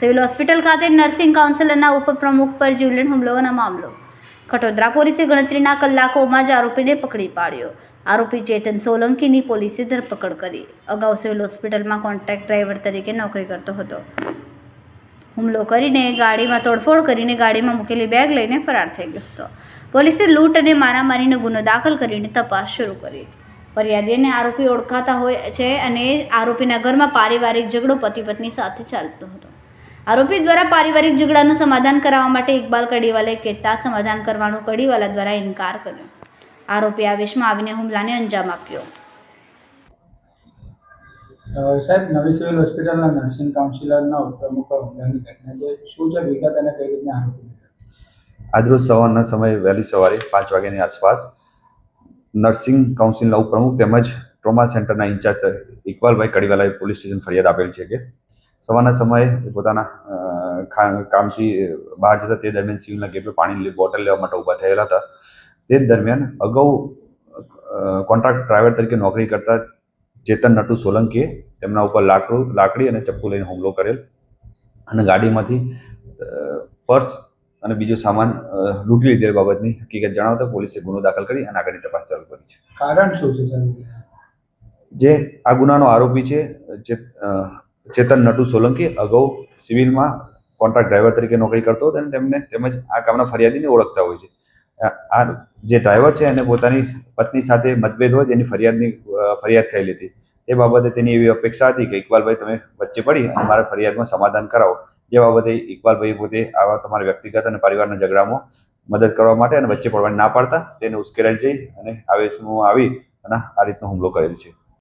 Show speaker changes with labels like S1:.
S1: Civil hospital ખાતે nursing કાઉન્સિલરના ઉપપ્રમુખ પર જીવલેણ હુમલોના મામલો. ખટોદરા પોલીસે ગણતરીના કલાકોમાં જ આરોપીને પકડી પાડ્યો. આરોપી ચેતન સોલંકીની પોલીસે ધરપકડ કરી. અગાઉ સિવિલ હોસ્પિટલમાં કોન્ટ્રાક્ટ ડ્રાઈવર તરીકે નોકરી કરતો હતો. હુમલો કરીને ગાડીમાં તોડફોડ કરીને ગાડીમાં મૂકેલી બેગ લઈને ફરાર થઈ ગયો હતો. પોલીસે લૂંટ અને મારામારીનો ગુનો દાખલ કરીને તપાસ શરૂ કરી. ફરિયાદી અને આરોપી ઓળખાતા હોય છે અને આરોપીના ઘરમાં પારિવારિક ઝઘડો પતિ પત્ની સાથે ચાલતો હતો. આરોપી દ્વારા પારિવારિક ઝઘડાનું સમાધાન કરાવવા માટે ઇકબાલ કડીવાલે કહેતા સમાધાન કરવાનું કડીવાલા દ્વારા ઇનકાર કર્યો. આરોપી આવેશમાં આવીને હુમલાને અંજામ આપ્યો.
S2: સાહેબ નવી સિવિલ હોસ્પિટલના નર્સિંગ કાઉન્સિલરના ઉપપ્રમુખ પર હુમલાની ઘટના છે શું છે? વિગત અને કઈ રીતના આરોપી
S3: આજરોજ સવારના સમયે વહેલી સવારે પાંચ વાગ્યાની આસપાસ નર્સિંગ કાઉન્સિલના ઉપપ્રમુખ તેમજ ટ્રોમા સેન્ટરના ઇન્ચાર્જ ઇકબાલભાઈ કડીવાલાએ પોલીસ સ્ટેશન ફરિયાદ આપેલ છે કે સવારના સમયે એ પોતાના કામથી બહાર જતા તે દરમિયાન સિવિલના ગેટ પર પાણીની બોટલ લેવા માટે ઊભા થયેલા હતા. તે દરમિયાન અગાઉ કોન્ટ્રાક્ટ ડ્રાઈવર તરીકે નોકરી કરતા ચેતન નટુ સોલંકીએ તેમના ઉપર લાકડું લાકડી અને ચપ્પુ લઈને હુમલો કરેલ અને ગાડીમાંથી પર્સ અને બીજો સામાન લૂંટી લીધેલ બાબતની હકીકત જણાવતા પોલીસે ગુનો દાખલ કરી અને આગળની તપાસ ચાલુ કરી છે.
S2: કારણ શું છે
S3: જે આ ગુનાનો આરોપી છે જે ચેતન નટુ સોલંકી અગાઉ સિવિલમાં કોન્ટ્રાક્ટ ડ્રાઈવર તરીકે નોકરી કરતો હતો અને તેમને તેમજ આ કામના ફરિયાદીને ઓળખતા હોય છે. આ જે ડ્રાઈવર છે એને પોતાની પત્ની સાથે મતભેદ હોય જેની ફરિયાદની ફરિયાદ થયેલી હતી. તે બાબતે તેની એવી અપેક્ષા હતી કે ઇકબાલભાઈ તમે વચ્ચે પડી અને મારા ફરિયાદમાં સમાધાન કરાવો. જે બાબતે ઇકબાલભાઈ પોતે આવા તમારા વ્યક્તિગત અને પરિવારના ઝઘડામાં મદદ કરવા માટે અને વચ્ચે પડવાની ના પાડતા તેને ઉશ્કેરાઈ જઈ અને આવેશમાં આવી અને આ રીતનો હુમલો કરેલ છે.